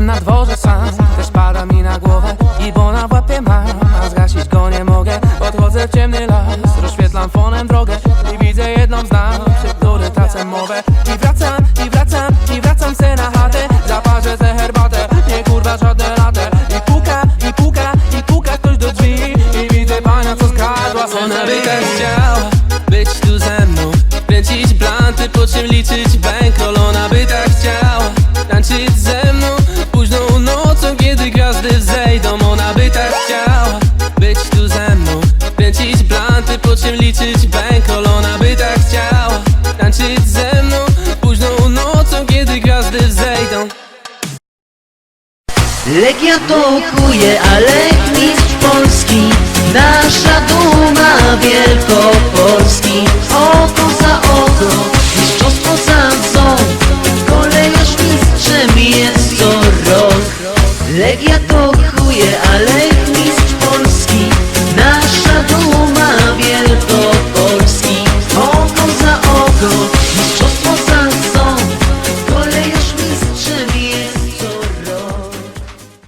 Jestem na dworze sam, też pada mi na głowę I bo na łapie mam, a zgasić go nie mogę Podchodzę w ciemny las, rozświetlam fonem drogę I widzę jedną z nas, przy której tracę mowę. I wracam, i wracam, i wracam se na chatę. Zaparzę se herbatę, nie kurwa żadne latę I puka, i puka, i puka ktoś do drzwi. I widzę pana co skradła Ona by tak chciała być tu ze mną Kręcić blanty, po czym liczyć bankroll Ona czym liczyć bankroll Ona by tak chciała. Tańczyć ze mną Późną nocą, kiedy gwiazdy wzejdą Legia to kuje, ale mistrz Polski. Nasza duma Wielkopolski. Oko za oko, mistrzostwo za mzą Kolejarz mistrzem jest co rok. Legia